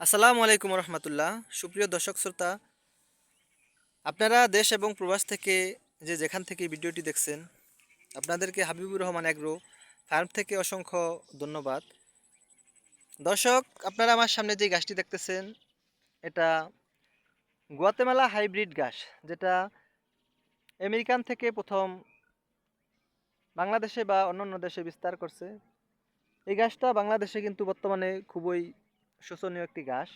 আসসালামু আলাইকুম রহমতুল্লাহ। সুপ্রিয় দর্শক শ্রোতা, আপনারা দেশ এবং প্রবাস থেকে যে যেখান থেকে ভিডিওটি দেখছেন, আপনাদেরকে হাবিবুর রহমান অ্যাগ্রো ফার্ম থেকে অসংখ্য ধন্যবাদ। দর্শক, আপনারা আমার সামনে যে গাছটি দেখতেছেন, এটা গুয়াতেমালা হাইব্রিড গাছ, যেটা আমেরিকান থেকে প্রথম বাংলাদেশে বা অন্যান্য দেশে বিস্তার করছে। এই গাছটা বাংলাদেশে কিন্তু বর্তমানে খুবই শোচনীয় একটি ঘাস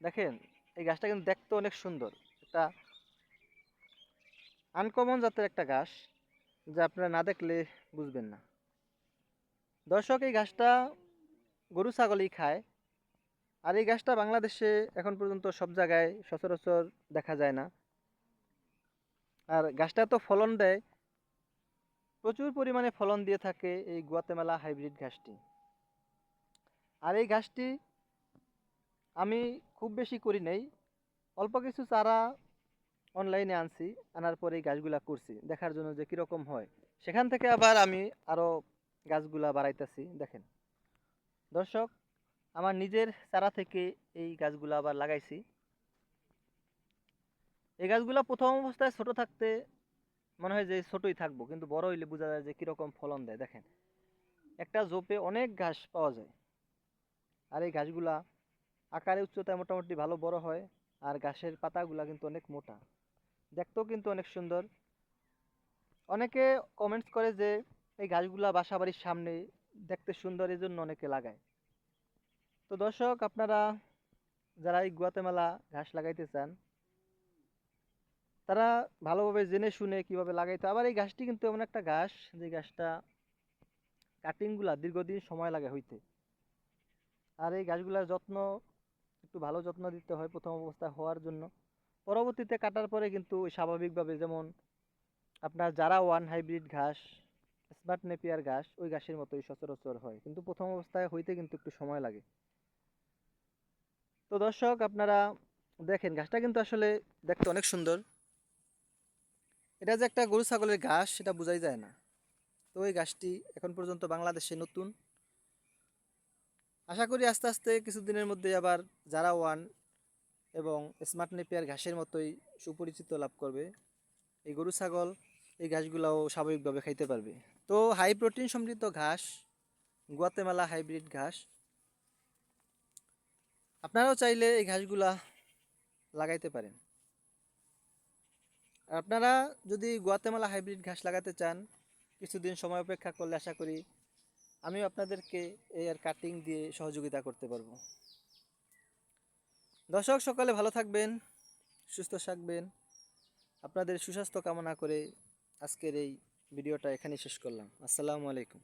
দেখেন, এই গাছটা কিন্তু দেখতে অনেক সুন্দর। এটা আনকমন জাতের একটা ঘাস যা আপনারা না দেখলে বুঝবেন না। দর্শক, এই ঘাসটা গরু ছাগলই খায়। আর এই গাছটা বাংলাদেশে এখন পর্যন্ত সব জায়গায় সচরাচর দেখা যায় না। আর গাছটা তো ফলন দেয়। প্রচুর পরিমাণে ফলন দিয়ে থাকে এই গুয়াতেমালা হাইব্রিড ঘাসটি আর এই ঘাসটি আমি খুব বেশি করি নাই। অল্প কিছু চারা অনলাইনে আনছি, আনার পরে এই গাছগুলা করছি, দেখার জন্য যে কীরকম হয়। সেখান থেকে আবার আমি আরও গাছগুলা বাড়াইতেছি, দেখেন। দর্শক, আমার নিজের চারা থেকে এই গাছগুলা আবার লাগাইছি। এই গাছগুলা প্রথম অবস্থায় ছোট থাকতে মনে হয় যে ছোটই থাকব, কিন্তু বড় হইলে বোঝা যায় যে কীরকম ফলন দেয়। দেখেন, একটা জোপে অনেক ঘাস পাওয়া যায়। আর এই গাছগুলা আকারে উচ্চতায় মোটামুটি ভালো বড় হয়, আর গাছের পাতাগুলা কিন্তু অনেক মোটা। দেখতেও কিন্তু অনেক সুন্দর। অনেকে কমেন্টস করে যে এই গাছগুলা বাসা বাড়ির সামনে দেখতে সুন্দর এই জন্য অনেকে লাগায়। তো দর্শক, আপনারা যারা এই গুয়াতেমালা ঘাস লাগাইতে চান, তারা ভালোভাবে জেনে শুনে কীভাবে লাগাইতে আবার এই গাছটি কিন্তু এমন একটা ঘাস, যে গাছটা কাটিংগুলা দীর্ঘদিন সময় লাগে হইতে। আর এই গাছগুলার যত্ন, একটু ভালো যত্ন দিতে হয় প্রথম অবস্থায় হওয়ার জন্য। পরবর্তীতে কাটার পরে কিন্তু স্বাভাবিকভাবে যেমন আপনার যারা ওয়ান হাইব্রিড ঘাস স্মার্ট নেপিয়ার ঘাস, ওই ঘাসের মতোই সচরাচর হয়। কিন্তু প্রথম অবস্থায় হইতে কিন্তু একটু সময় লাগে। তো দর্শক, আপনারা দেখেন, ঘাসটা কিন্তু আসলে দেখতে অনেক সুন্দর। এটা যে একটা গরু ছাগলের ঘাস, সেটা বোঝাই যায় না। তো ওই ঘাসটি এখন পর্যন্ত বাংলাদেশে নতুন। আশা করি আস্তে আস্তে কিছুদিনের মধ্যে আবার যারা ওয়ান এবং স্মার্ট নেপিয়ার ঘাসের মতোই সুপরিচিত লাভ করবে, এই গরু, ছাগল, এই ঘাসগুলাও স্বাভাবিকভাবে খাইতে পারবে। তো হাই প্রোটিন সমৃদ্ধ ঘাস, গুয়াতেমালা হাইব্রিড ঘাস, আপনারাও চাইলে এই ঘাসগুলা লাগাইতে পারেন। আপনারা যদি গুয়াতেমালা হাইব্রিড ঘাস লাগাতে চান, কিছুদিন সময় অপেক্ষা করলে আশা করি আমিও আপনাদেরকে এর কাটিং দিয়ে সহযোগিতা করতে পারব। দর্শক, সকালে ভালো থাকবেন, সুস্থ থাকবেন। আপনাদের সুস্বাস্থ্য কামনা করে আজকের এই ভিডিওটা এখানেই শেষ করলাম। আসসালামু আলাইকুম।